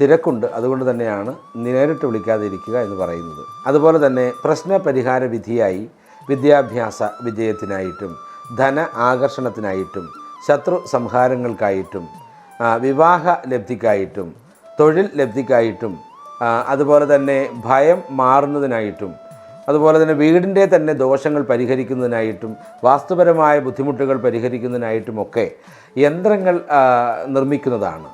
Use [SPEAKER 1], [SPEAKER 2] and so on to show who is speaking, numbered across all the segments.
[SPEAKER 1] തിരക്കുണ്ട്. അതുകൊണ്ട് തന്നെയാണ് നേരിട്ട് വിളിക്കാതെ ഇരിക്കുക എന്ന് പറയുന്നത്. അതുപോലെ തന്നെ പ്രശ്ന പരിഹാര വിധിയായി വിദ്യാഭ്യാസ വിജയത്തിനായിട്ടും ധന ആകർഷണത്തിനായിട്ടും ശത്രു സംഹാരങ്ങൾക്കായിട്ടും വിവാഹ ലബ്ധിക്കായിട്ടും തൊഴിൽ ലബ്ധിക്കായിട്ടും അതുപോലെ തന്നെ ഭയം മാറുന്നതിനായിട്ടും അതുപോലെ തന്നെ വീടിന്റെ തന്നെ ദോഷങ്ങൾ പരിഹരിക്കുന്നതിനായിട്ടും വാസ്തുപരമായ ബുദ്ധിമുട്ടുകൾ പരിഹരിക്കുന്നതിനായിട്ടുമൊക്കെ യന്ത്രങ്ങൾ നിർമ്മിക്കുന്നതാണ്.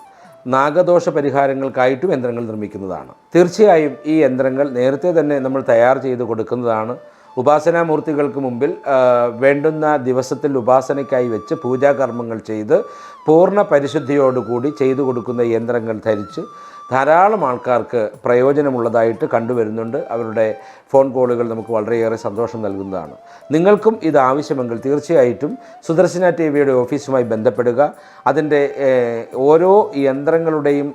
[SPEAKER 1] നാഗദോഷ പരിഹാരങ്ങൾക്കായിട്ടും യന്ത്രങ്ങൾ നിർമ്മിക്കുന്നതാണ്. തീർച്ചയായും ഈ യന്ത്രങ്ങൾ നേരത്തെ തന്നെ നമ്മൾ തയ്യാർ ചെയ്ത് കൊടുക്കുന്നതാണ്. ഉപാസനാമൂർത്തികൾക്ക് മുമ്പിൽ വേണ്ടുന്ന ദിവസത്തിൽ ഉപാസനയ്ക്കായി വെച്ച് പൂജാകർമ്മങ്ങൾ ചെയ്ത് പൂർണ പരിശുദ്ധിയോടുകൂടി ചെയ്തു കൊടുക്കുന്ന യന്ത്രങ്ങൾ ധരിച്ച് ധാരാളം ആൾക്കാർക്ക് പ്രയോജനമുള്ളതായിട്ട് കണ്ടുവരുന്നുണ്ട്. അവരുടെ ഫോൺ കോളുകൾ നമുക്ക് വളരെയേറെ സന്തോഷം നൽകുന്നതാണ്. നിങ്ങൾക്കും ഇത് ആവശ്യമെങ്കിൽ തീർച്ചയായിട്ടും സുദർശന ടി വിയുടെ ഓഫീസുമായി ബന്ധപ്പെടുക. അതിന്റെ ഓരോ യന്ത്രങ്ങളുടെയും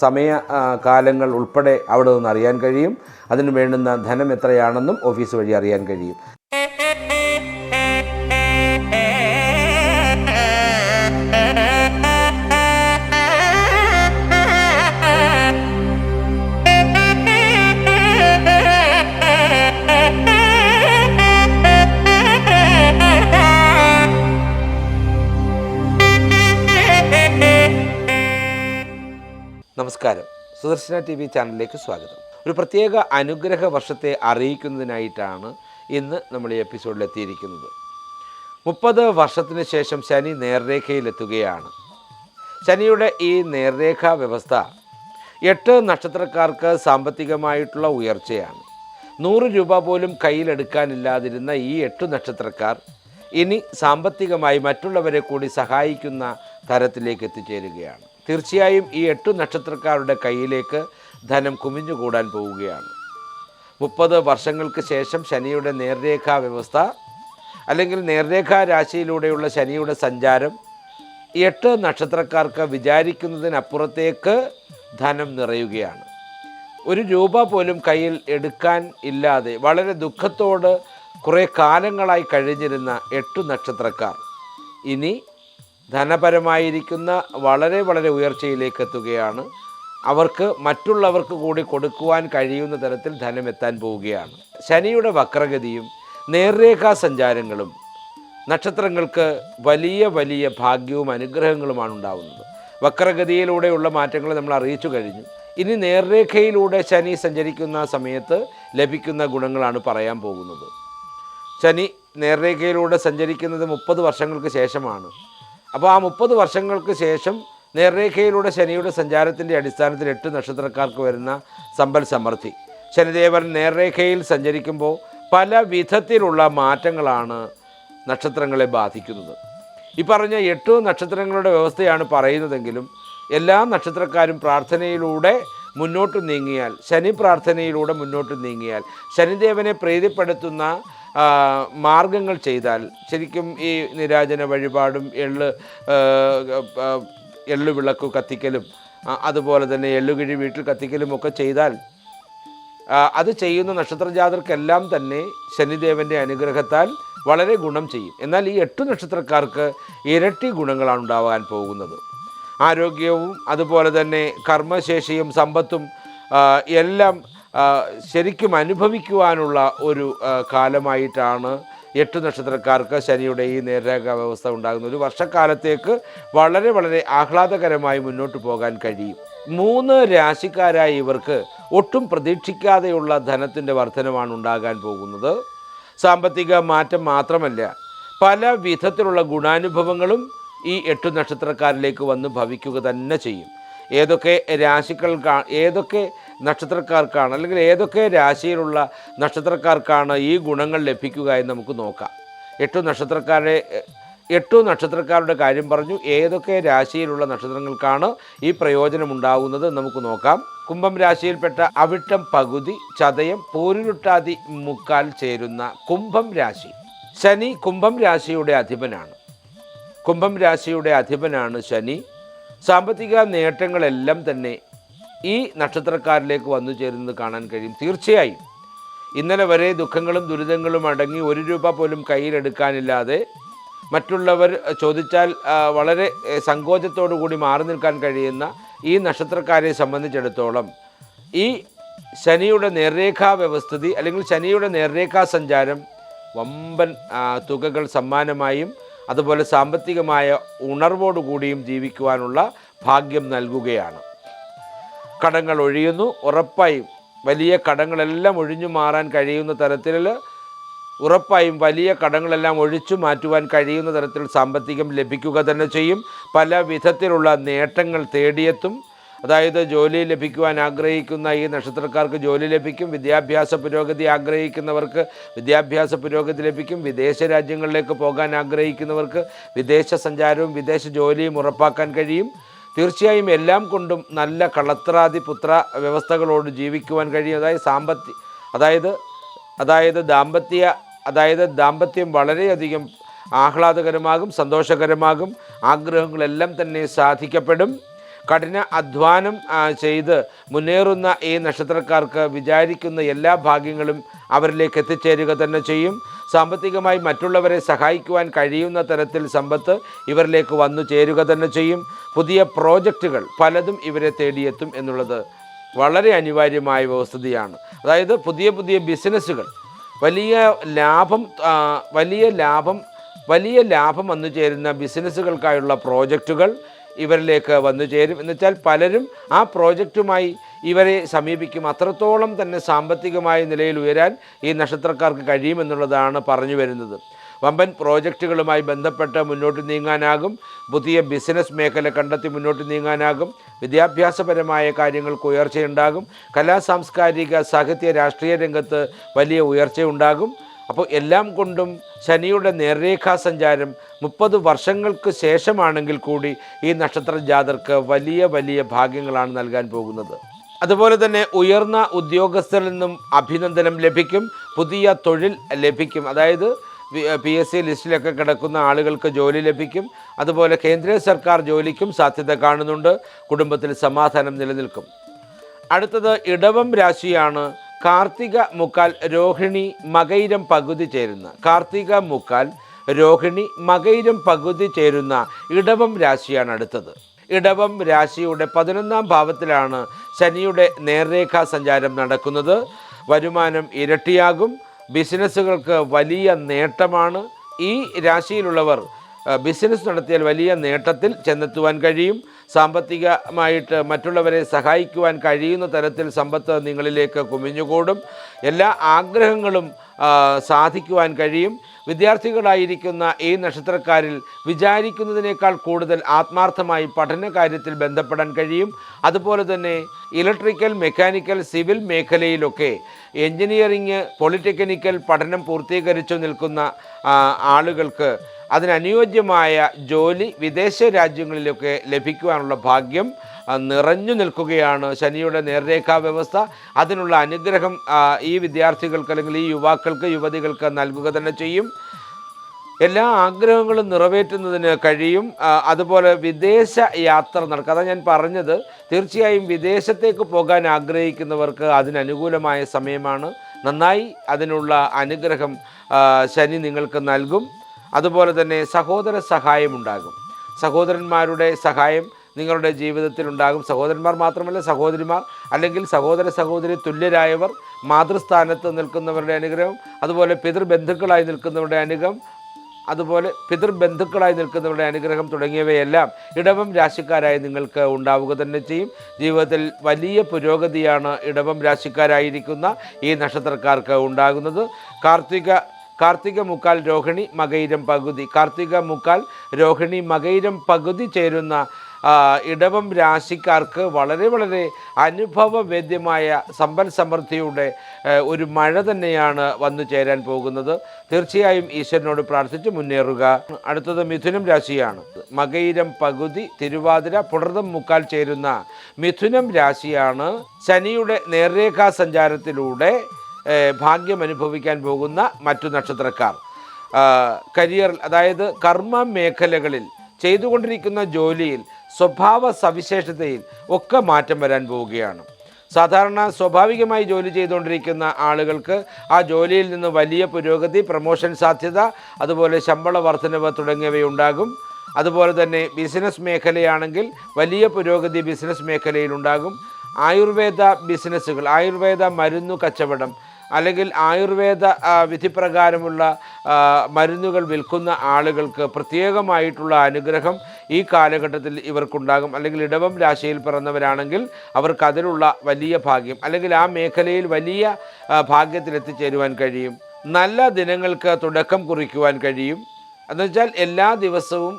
[SPEAKER 1] സമയ കാലങ്ങൾ ഉൾപ്പെടെ അവിടെ നിന്ന് അറിയാൻ കഴിയും. അതിന് വേണ്ടുന്ന ധനം എത്രയാണെന്നും ഓഫീസ് വഴി അറിയാൻ കഴിയും. നമസ്കാരം. സുദർശന ടി വി ചാനലിലേക്ക് സ്വാഗതം. ഒരു പ്രത്യേക അനുഗ്രഹ വർഷത്തെ അറിയിക്കുന്നതിനായിട്ടാണ് ഇന്ന് നമ്മൾ ഈ എപ്പിസോഡിലെത്തിയിരിക്കുന്നത് മുപ്പത് വർഷത്തിന് ശേഷം ശനി നേർരേഖയിലെത്തുകയാണ്. ശനിയുടെ ഈ നേർരേഖാ വ്യവസ്ഥ എട്ട് നക്ഷത്രക്കാർക്ക് സാമ്പത്തികമായിട്ടുള്ള ഉയർച്ചയാണ്. നൂറ് രൂപ പോലും കയ്യിലെടുക്കാനില്ലാതിരുന്ന ഈ എട്ട് നക്ഷത്രക്കാർ ഇനി സാമ്പത്തികമായി മറ്റുള്ളവരെ കൂടി സഹായിക്കുന്ന തരത്തിലേക്ക് എത്തിച്ചേരുകയാണ്. തീർച്ചയായും ഈ എട്ടു നക്ഷത്രക്കാരുടെ കയ്യിലേക്ക് ധനം കുമിഞ്ഞുകൂടാൻ പോവുകയാണ്. മുപ്പത് വർഷങ്ങൾക്ക് ശേഷം ശനിയുടെ നേർരേഖാ വ്യവസ്ഥ അല്ലെങ്കിൽ നേർരേഖാ രാശിയിലൂടെയുള്ള ശനിയുടെ സഞ്ചാരം എട്ട് നക്ഷത്രക്കാർക്ക് വിചാരിക്കുന്നതിനപ്പുറത്തേക്ക് ധനം നിറയുകയാണ്. ഒരു രൂപ പോലും കയ്യിൽ എടുക്കാൻ ഇല്ലാതെ വളരെ ദുഃഖത്തോട് കുറേ കാലങ്ങളായി കഴിഞ്ഞിരുന്ന എട്ടു നക്ഷത്രക്കാർ ഇനി ധനപരമായിരിക്കുന്ന വളരെ വളരെ ഉയർച്ചയിലേക്ക് എത്തുകയാണ് അവർക്ക് മറ്റുള്ളവർക്ക് കൂടി കൊടുക്കുവാൻ കഴിയുന്ന തരത്തിൽ ധനം എത്താൻ പോവുകയാണ്. ശനിയുടെ വക്രഗതിയും നേർരേഖാ സഞ്ചാരങ്ങളും നക്ഷത്രങ്ങൾക്ക് വലിയ വലിയ ഭാഗ്യവും അനുഗ്രഹങ്ങളുമാണ് ഉണ്ടാവുന്നത്. വക്രഗതിയിലൂടെയുള്ള മാറ്റങ്ങൾ നമ്മൾ അറിയിച്ചു കഴിഞ്ഞു. ഇനി നേർരേഖയിലൂടെ ശനി സഞ്ചരിക്കുന്ന സമയത്ത് ലഭിക്കുന്ന ഗുണങ്ങളാണ് പറയാൻ പോകുന്നത്. ശനി നേർരേഖയിലൂടെ സഞ്ചരിക്കുന്നത് മുപ്പത് വർഷങ്ങൾക്ക് ശേഷമാണ്. അപ്പോൾ ആ മുപ്പത് വർഷങ്ങൾക്ക് ശേഷം നേർരേഖയിലൂടെ ശനിയുടെ സഞ്ചാരത്തിന്റെ അടിസ്ഥാനത്തിൽ എട്ട് നക്ഷത്രക്കാർക്ക് വരുന്ന സമ്പൽ സമൃദ്ധി. ശനിദേവൻ നേർരേഖയിൽ സഞ്ചരിക്കുമ്പോൾ പല വിധത്തിലുള്ള മാറ്റങ്ങളാണ് നക്ഷത്രങ്ങളെ ബാധിക്കുന്നത്. ഈ പറഞ്ഞ എട്ട് നക്ഷത്രങ്ങളുടെ വ്യവസ്ഥയാണ് പറയുന്നതെങ്കിലും എല്ലാ നക്ഷത്രക്കാരും പ്രാർത്ഥനയിലൂടെ മുന്നോട്ട് നീങ്ങിയാൽ ശനി പ്രാർത്ഥനയിലൂടെ മുന്നോട്ട് നീങ്ങിയാൽ ശനിദേവനെ പ്രീതിപ്പെടുത്തുന്ന മാർഗങ്ങൾ ചെയ്താൽ ശരിക്കും ഈ നിരാജന വഴിപാടും എള്ള് എള്ളുവിളക്ക് കത്തിക്കലും അതുപോലെ തന്നെ എള്ളുകിഴി വീട്ടിൽ കത്തിക്കലും ഒക്കെ ചെയ്താൽ അത് ചെയ്യുന്ന നക്ഷത്രജാതർക്കെല്ലാം തന്നെ ശനിദേവന്റെ അനുഗ്രഹത്താൽ വളരെ ഗുണം ചെയ്യും. എന്നാൽ ഈ എട്ട് നക്ഷത്രക്കാർക്ക് ഇരട്ടി ഗുണങ്ങളാണ് ഉണ്ടാവാൻ പോകുന്നത്. ആരോഗ്യവും അതുപോലെ തന്നെ കർമ്മശേഷിയും സമ്പത്തും എല്ലാം ശരിക്കും അനുഭവിക്കുവാനുള്ള ഒരു കാലമായിട്ടാണ് എട്ട് നക്ഷത്രക്കാർക്ക് ശനിയുടെ ഈ നേർരേഖ വ്യവസ്ഥ ഉണ്ടാകുന്ന ഒരു വർഷക്കാലത്തേക്ക് വളരെ വളരെ ആഹ്ലാദകരമായി മുന്നോട്ട് പോകാൻ കഴിയും. മൂന്ന് രാശിക്കാരായ ഇവർക്ക് ഒട്ടും പ്രതീക്ഷിക്കാതെയുള്ള ധനത്തിന്റെ വർധനമാണ് ഉണ്ടാകാൻ പോകുന്നത്. സാമ്പത്തിക മാറ്റം മാത്രമല്ല പല വിധത്തിലുള്ള ഗുണാനുഭവങ്ങളും ഈ എട്ട് നക്ഷത്രക്കാരിലേക്ക് വന്ന് ഭവിക്കുക തന്നെ ചെയ്യും. ഏതൊക്കെ രാശികൾ ഏതൊക്കെ നക്ഷത്രക്കാർക്കാണ് അല്ലെങ്കിൽ ഏതൊക്കെ രാശിയിലുള്ള നക്ഷത്രക്കാർക്കാണ് ഈ ഗുണങ്ങൾ ലഭിക്കുക എന്ന് നമുക്ക് നോക്കാം. എട്ടു നക്ഷത്രക്കാരെ എട്ടു നക്ഷത്രക്കാരുടെ കാര്യം പറഞ്ഞു. ഏതൊക്കെ രാശിയിലുള്ള നക്ഷത്രങ്ങൾക്കാണ് ഈ പ്രയോജനം ഉണ്ടാകുന്നത് നമുക്ക് നോക്കാം. കുംഭം രാശിയിൽപ്പെട്ട അവിട്ടം പകുതി ചതയം പോരുരുട്ടാതി മുക്കാൽ ചേരുന്ന കുംഭം രാശി. ശനി കുംഭം രാശിയുടെ അധിപനാണ്. കുംഭം രാശിയുടെ അധിപനാണ് ശനി. സാമ്പത്തിക നേട്ടങ്ങളെല്ലാം തന്നെ ഈ നക്ഷത്രക്കാരിലേക്ക് വന്നു ചേരുന്നത് കാണാൻ കഴിയും. തീർച്ചയായും. ഇന്നലെ വരെ ദുഃഖങ്ങളും ദുരിതങ്ങളും അടങ്ങി ഒരു രൂപ പോലും കയ്യിലെടുക്കാനില്ലാതെ മറ്റുള്ളവർ ചോദിച്ചാൽ വളരെ സങ്കോചത്തോടു കൂടി മാറി നിൽക്കാൻ കഴിയുന്ന ഈ നക്ഷത്രക്കാരെ സംബന്ധിച്ചിടത്തോളം ഈ ശനിയുടെ നേർരേഖാ വ്യവസ്ഥിതി അല്ലെങ്കിൽ ശനിയുടെ നേർരേഖാ സഞ്ചാരം വമ്പൻ തുകകൾ സമ്മാനമായും അതുപോലെ സാമ്പത്തികമായ ഉണർവോടുകൂടിയും ജീവിക്കുവാനുള്ള ഭാഗ്യം നൽകുകയാണ്. കടങ്ങൾ ഒഴിയുന്നു. ഉറപ്പായും വലിയ കടങ്ങളെല്ലാം ഒഴിഞ്ഞു മാറാൻ കഴിയുന്ന തരത്തിൽ ഉറപ്പായും വലിയ കടങ്ങളെല്ലാം ഒഴിച്ചു മാറ്റുവാൻ കഴിയുന്ന തരത്തിൽ സാമ്പത്തികം ലഭിക്കുക തന്നെ ചെയ്യും. പല വിധത്തിലുള്ള നേട്ടങ്ങൾ തേടിയെത്തും. അതായത് ജോലി ലഭിക്കുവാൻ ആഗ്രഹിക്കുന്ന ഈ നക്ഷത്രക്കാർക്ക് ജോലി ലഭിക്കും. വിദ്യാഭ്യാസ പുരോഗതി ആഗ്രഹിക്കുന്നവർക്ക് വിദ്യാഭ്യാസ പുരോഗതി ലഭിക്കും. വിദേശ രാജ്യങ്ങളിലേക്ക് പോകാൻ ആഗ്രഹിക്കുന്നവർക്ക് വിദേശ സഞ്ചാരവും വിദേശ ജോലിയും ഉറപ്പാക്കാൻ കഴിയും. തീർച്ചയായും എല്ലാം കൊണ്ടും നല്ല കളത്രാദി പുത്ര വ്യവസ്ഥകളോട് ജീവിക്കുവാൻ കഴിയും. അതായത് സാമ്പത്തി അതായത് അതായത് ദാമ്പത്യ അതായത് ദാമ്പത്യം വളരെയധികം ആഹ്ലാദകരമാകും സന്തോഷകരമാകും. ആഗ്രഹങ്ങളെല്ലാം തന്നെ സാധിക്കപ്പെടും. കഠിന അധ്വാനം ചെയ്ത് മുന്നേറുന്ന ഈ നക്ഷത്രക്കാർക്ക് വിചാരിക്കുന്ന എല്ലാ ഭാഗ്യങ്ങളും അവരിലേക്ക് എത്തിച്ചേരുക തന്നെ ചെയ്യും. സാമ്പത്തികമായി മറ്റുള്ളവരെ സഹായിക്കുവാൻ കഴിയുന്ന തരത്തിൽ സമ്പത്ത് ഇവരിലേക്ക് വന്നു ചേരുക തന്നെ ചെയ്യും. പുതിയ പ്രോജക്റ്റുകൾ പലതും ഇവരെ തേടിയെത്തും എന്നുള്ളത് വളരെ അനിവാര്യമായ വ്യവസ്ഥിതിയാണ്. അതായത് പുതിയ പുതിയ ബിസിനസ്സുകൾ വലിയ ലാഭം വലിയ ലാഭം വലിയ ലാഭം വന്നു ചേരുന്ന ബിസിനസ്സുകൾക്കായുള്ള പ്രോജക്റ്റുകൾ ഇവരിലേക്ക് വന്നു ചേരും. എന്നുവെച്ചാൽ പലരും ആ പ്രോജക്റ്റുമായി ഇവരെ സമീപിക്കും. അത്രത്തോളം തന്നെ സാമ്പത്തികമായ നിലയിൽ ഉയരാൻ ഈ നക്ഷത്രക്കാർക്ക് കഴിയുമെന്നുള്ളതാണ് പറഞ്ഞു വരുന്നത്. വമ്പൻ പ്രോജക്റ്റുകളുമായി ബന്ധപ്പെട്ട് മുന്നോട്ട് നീങ്ങാനാകും. പുതിയ ബിസിനസ് മേഖല കണ്ടെത്തി മുന്നോട്ട് നീങ്ങാനാകും. വിദ്യാഭ്യാസപരമായ കാര്യങ്ങൾക്ക് ഉയർച്ചയുണ്ടാകും. കലാ സാംസ്കാരിക സാഹിത്യ രാഷ്ട്രീയ രംഗത്ത് വലിയ ഉയർച്ചയുണ്ടാകും. അപ്പോൾ എല്ലാം കൊണ്ടും ശനിയുടെ നേർരേഖാ സഞ്ചാരം മുപ്പത് വർഷങ്ങൾക്ക് ശേഷമാണെങ്കിൽ കൂടി ഈ നക്ഷത്ര ജാതർക്ക് വലിയ വലിയ ഭാഗ്യങ്ങളാണ് നൽകാൻ പോകുന്നത്. അതുപോലെ തന്നെ ഉയർന്ന ഉദ്യോഗസ്ഥരിൽ നിന്നും അഭിനന്ദനം ലഭിക്കും പുതിയ തൊഴിൽ ലഭിക്കും. അതായത് പി എസ് സി ലിസ്റ്റിലൊക്കെ കിടക്കുന്ന ആളുകൾക്ക് ജോലി ലഭിക്കും. അതുപോലെ കേന്ദ്ര സർക്കാർ ജോലിക്കും സാധ്യത കാണുന്നുണ്ട് കുടുംബത്തിൽ സമാധാനം നിലനിൽക്കും. അടുത്തത് ഇടവം രാശിയാണ്. കാർത്തിക മുക്കാൽ രോഹിണി മകൈരം പകുതി ചേരുന്ന കാർത്തിക മുക്കാൽ രോഹിണി മകൈരം പകുതി ചേരുന്ന ഇടവം രാശിയാണ് അടുത്തത്. ഇടവം രാശിയുടെ പതിനൊന്നാം ഭാവത്തിലാണ് ശനിയുടെ നേർരേഖാ സഞ്ചാരം നടക്കുന്നത്. വരുമാനം ഇരട്ടിയാകും. ബിസിനസ്സുകൾക്ക് വലിയ നേട്ടമാണ്. ഈ രാശിയിലുള്ളവർ ബിസിനസ് നടത്തിയാൽ വലിയ നേട്ടത്തിൽ ചെന്നെത്തുവാൻ കഴിയും. സാമ്പത്തികമായിട്ട് മറ്റുള്ളവരെ സഹായിക്കുവാൻ കഴിയുന്ന തരത്തിൽ സമ്പത്ത് നിങ്ങളിലേക്ക് കുമിഞ്ഞുകൂടും. എല്ലാ ആഗ്രഹങ്ങളും സാധിക്കുവാൻ കഴിയും. വിദ്യാർത്ഥികളായിരിക്കുന്ന ഈ നക്ഷത്രക്കാരിൽ വിചാരിക്കുന്നതിനേക്കാൾ കൂടുതൽ ആത്മാർത്ഥമായി പഠന കാര്യത്തിൽ ബന്ധപ്പെടാൻ കഴിയും. അതുപോലെ തന്നെ ഇലക്ട്രിക്കൽ മെക്കാനിക്കൽ സിവിൽ മേഖലയിലൊക്കെ എൻജിനീയറിങ് പോളിടെക്നിക്കൽ പഠനം പൂർത്തീകരിച്ചു നിൽക്കുന്ന ആളുകൾക്ക് അതിനനുയോജ്യമായ ജോലി വിദേശ രാജ്യങ്ങളിലൊക്കെ ലഭിക്കുവാനുള്ള ഭാഗ്യം നിറഞ്ഞു നിൽക്കുകയാണ് ശനിയുടെ നേർരേഖാ വ്യവസ്ഥ അതിനുള്ള അനുഗ്രഹം ഈ വിദ്യാർത്ഥികൾക്ക് അല്ലെങ്കിൽ ഈ യുവാക്കൾക്ക് യുവതികൾക്ക് നൽകുക തന്നെ ചെയ്യും. എല്ലാ ആഗ്രഹങ്ങളും നിറവേറ്റുന്നതിന് കഴിയും. അതുപോലെ വിദേശ യാത്ര നടക്കുക. അതാണ് ഞാൻ പറഞ്ഞത്. തീർച്ചയായും വിദേശത്തേക്ക് പോകാൻ ആഗ്രഹിക്കുന്നവർക്ക് അതിനനുകൂലമായ സമയമാണ്. നന്നായി അതിനുള്ള അനുഗ്രഹം ശനി നിങ്ങൾക്ക് നൽകും. അതുപോലെ തന്നെ സഹോദര സഹായമുണ്ടാകും സഹോദരന്മാരുടെ സഹായം നിങ്ങളുടെ ജീവിതത്തിൽ ഉണ്ടാകും. സഹോദരന്മാർ മാത്രമല്ല സഹോദരിമാർ അല്ലെങ്കിൽ സഹോദര സഹോദരി തുല്യരായവർ മാതൃസ്ഥാനത്ത് നിൽക്കുന്നവരുടെ അനുഗ്രഹം അതുപോലെ പിതൃബന്ധുക്കളായി നിൽക്കുന്നവരുടെ അനുഗ്രഹം അതുപോലെ പിതൃബന്ധുക്കളായി നിൽക്കുന്നവരുടെ അനുഗ്രഹം തുടങ്ങിയവയെല്ലാം ഇടവം രാശിക്കാരായി നിങ്ങൾക്ക് ഉണ്ടാവുക തന്നെ ചെയ്യും. ജീവിതത്തിൽ വലിയ പുരോഗതിയാണ് ഇടവം രാശിക്കാരായിരിക്കുന്ന ഈ നക്ഷത്രക്കാർക്ക് ഉണ്ടാകുന്നത്. കാർത്തിക കാർത്തിക മുക്കാൽ രോഹിണി മകൈരം പകുതി. കാർത്തിക മുക്കാൽ രോഹിണി മകൈരം പകുതി ചേരുന്ന ഇടവം രാശിക്കാർക്ക് വളരെ വളരെ അനുഭവവേദ്യമായ സമ്പൽ സമൃദ്ധിയുടെ ഒരു മഴ തന്നെയാണ് വന്നു ചേരാൻ പോകുന്നത്. തീർച്ചയായും ഈശ്വരനോട് പ്രാർത്ഥിച്ച് മുന്നേറുക. അടുത്തത് മിഥുനം രാശിയാണ്. മകയിരം പകുതി തിരുവാതിര പുണർതം മുക്കാൽ ചേരുന്ന മിഥുനം രാശിയാണ്. ശനിയുടെ നേർരേഖാ സഞ്ചാരത്തിലൂടെ ഭാഗ്യം അനുഭവിക്കാൻ പോകുന്ന മറ്റു നക്ഷത്രക്കാർ. കരിയറിൽ അതായത് കർമ്മ മേഖലകളിൽ ചെയ്തുകൊണ്ടിരിക്കുന്ന ജോലിയിൽ സ്വഭാവ സവിശേഷതയിൽ ഒക്കെ മാറ്റം വരാൻ പോവുകയാണ്. സാധാരണ സ്വാഭാവികമായി ജോലി ചെയ്തുകൊണ്ടിരിക്കുന്ന ആളുകൾക്ക് ആ ജോലിയിൽ നിന്ന് വലിയ പുരോഗതി പ്രമോഷൻ സാധ്യത അതുപോലെ ശമ്പള വർധനവ് തുടങ്ങിയവയുണ്ടാകും. അതുപോലെ തന്നെ ബിസിനസ് മേഖലയാണെങ്കിൽ വലിയ പുരോഗതി ബിസിനസ് മേഖലയിലുണ്ടാകും. ആയുർവേദ ബിസിനസ്സുകൾ ആയുർവേദ മരുന്നു കച്ചവടം അല്ലെങ്കിൽ ആയുർവേദ വിധിപ്രകാരമുള്ള മരുന്നുകൾ വിൽക്കുന്ന ആളുകൾക്ക് പ്രത്യേകമായിട്ടുള്ള അനുഗ്രഹം ഈ കാലഘട്ടത്തിൽ ഇവർക്കുണ്ടാകും. അല്ലെങ്കിൽ ഇടവം രാശിയിൽ പിറന്നവരാണെങ്കിൽ അവർക്ക് അതിലുള്ള വലിയ ഭാഗ്യം. അല്ലെങ്കിൽ ആ മേഖലയിൽ വലിയ ഭാഗ്യത്തിലെത്തിച്ചേരുവാൻ കഴിയും. നല്ല ദിനങ്ങൾക്ക് തുടക്കം കുറിക്കുവാൻ കഴിയും. എന്നുവെച്ചാൽ എല്ലാ ദിവസവും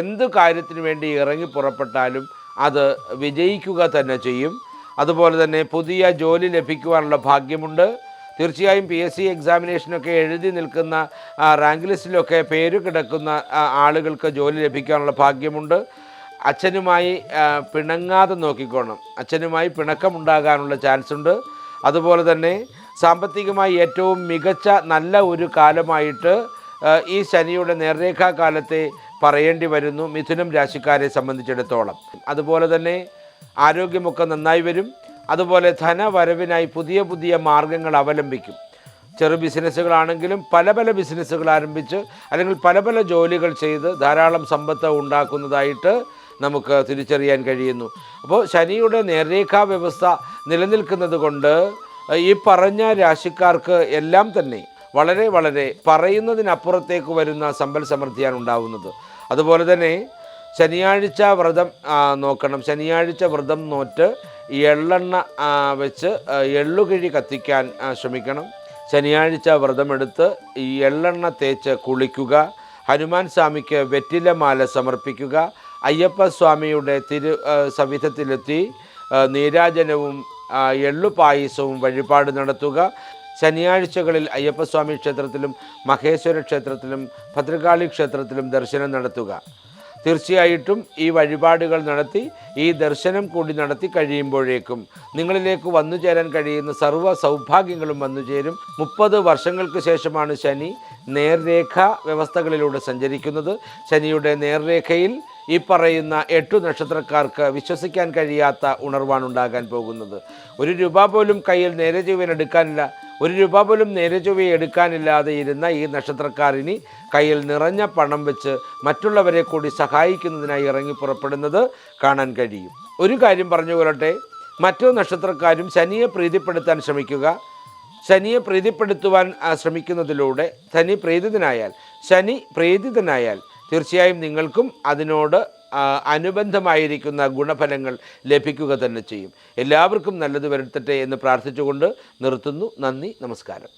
[SPEAKER 1] എന്ത് കാര്യത്തിന് വേണ്ടി ഇറങ്ങി പുറപ്പെട്ടാലും അത് വിജയിക്കുക തന്നെ ചെയ്യും. അതുപോലെ തന്നെ പുതിയ ജോലി ലഭിക്കുവാനുള്ള ഭാഗ്യമുണ്ട്. തീർച്ചയായും പി എസ് സി എക്സാമിനേഷനൊക്കെ എഴുതി നിൽക്കുന്ന റാങ്ക് ലിസ്റ്റിലൊക്കെ പേര് കിടക്കുന്ന ആളുകൾക്ക് ജോലി ലഭിക്കാനുള്ള ഭാഗ്യമുണ്ട്. അച്ഛനുമായി പിണങ്ങാതെ നോക്കിക്കോണം. അച്ഛനുമായി പിണക്കമുണ്ടാകാനുള്ള ചാൻസ് ഉണ്ട് അതുപോലെ തന്നെ സാമ്പത്തികമായി ഏറ്റവും മികച്ച നല്ല ഒരു കാലമായിട്ട് ഈ ശനിയുടെ നേർരേഖാ കാലത്തെ പറയേണ്ടി വരുന്നു മിഥുനം രാശിക്കാരെ സംബന്ധിച്ചിടത്തോളം. അതുപോലെ തന്നെ ആരോഗ്യമൊക്കെ നന്നായി വരും. അതുപോലെ ധനവരവിനായി പുതിയ പുതിയ മാർഗങ്ങൾ അവലംബിക്കും. ചെറു ബിസിനസ്സുകളാണെങ്കിലും പല പല ബിസിനസ്സുകൾ ആരംഭിച്ച് അല്ലെങ്കിൽ പല പല ജോലികൾ ചെയ്ത് ധാരാളം സമ്പത്ത് ഉണ്ടാക്കുന്നതായിട്ട് നമുക്ക് തിരിച്ചറിയാൻ കഴിയുന്നു. അപ്പോൾ ശനിയുടെ നേർരേഖാ വ്യവസ്ഥ നിലനിൽക്കുന്നത് കൊണ്ട് ഈ പറഞ്ഞ രാശിക്കാർക്ക് എല്ലാം തന്നെ വളരെ വളരെ പറയുന്നതിനപ്പുറത്തേക്ക് വരുന്ന സമ്പൽ സമൃദ്ധിയാണ് ഉണ്ടാവുന്നത്. അതുപോലെ തന്നെ ശനിയാഴ്ച വ്രതം നോക്കണം. ശനിയാഴ്ച വ്രതം നോറ്റ് എള്ളെണ്ണ വെച്ച് എള്ളുകിഴി കത്തിക്കാൻ ശ്രമിക്കണം. ശനിയാഴ്ച വ്രതമെടുത്ത് ഈ എള്ളെണ്ണ തേച്ച് കുളിക്കുക. ഹനുമാൻ സ്വാമിക്ക് വെറ്റിലമാല സമർപ്പിക്കുക. അയ്യപ്പ സ്വാമിയുടെ തിരു സവിധത്തിലെത്തി നീരാജനവും എള്ളുപായസവും വഴിപാട് നടത്തുക. ശനിയാഴ്ചകളിൽ അയ്യപ്പസ്വാമി ക്ഷേത്രത്തിലും മഹേശ്വര ക്ഷേത്രത്തിലും ഭദ്രകാളി ക്ഷേത്രത്തിലും ദർശനം നടത്തുക. തീർച്ചയായിട്ടും ഈ വഴിപാടുകൾ നടത്തി ഈ ദർശനം കൂടി നടത്തി കഴിയുമ്പോഴേക്കും നിങ്ങളിലേക്ക് വന്നു ചേരാൻ കഴിയുന്ന സർവ സൗഭാഗ്യങ്ങളും വന്നു ചേരും. മുപ്പത് വർഷങ്ങൾക്ക് ശേഷമാണ് ശനി നേർരേഖ വ്യവസ്ഥകളിലൂടെ സഞ്ചരിക്കുന്നത്. ശനിയുടെ നേർരേഖയിൽ ഈ പറയുന്ന എട്ടു നക്ഷത്രക്കാർക്ക് വിശ്വസിക്കാൻ കഴിയാത്ത ഉണർവാണ് ഉണ്ടാകാൻ പോകുന്നത്. ഒരു രൂപ പോലും കയ്യിൽ നേരെ ജീവൻ എടുക്കാനില്ല ഒരു രൂപ പോലും നേരെ ചൊവ്വയെ എടുക്കാനില്ലാതെ ഇരുന്ന ഈ നക്ഷത്രക്കാരിനി കയ്യിൽ നിറഞ്ഞ പണം വെച്ച് മറ്റുള്ളവരെ കൂടി സഹായിക്കുന്നതിനായി ഇറങ്ങി പുറപ്പെടുന്നത് കാണാൻ കഴിയും. ഒരു കാര്യം പറഞ്ഞു കൊള്ളട്ടെ. മറ്റു നക്ഷത്രക്കാരും ശനിയെ പ്രീതിപ്പെടുത്താൻ ശ്രമിക്കുക. ശനിയെ പ്രീതിപ്പെടുത്തുവാൻ ശ്രമിക്കുന്നതിലൂടെ ശനി പ്രീതിതനായാൽ ശനി പ്രീതിതനായാൽ തീർച്ചയായും നിങ്ങൾക്കും അതിനോട് അനുബന്ധമായിരിക്കുന്ന ഗുണഫലങ്ങൾ ലഭിക്കുക തന്നെ ചെയ്യും. എല്ലാവർക്കും നല്ലത് വരുത്തട്ടെ എന്ന് പ്രാർത്ഥിച്ചുകൊണ്ട് നിർത്തുന്നു. നന്ദി നമസ്കാരം.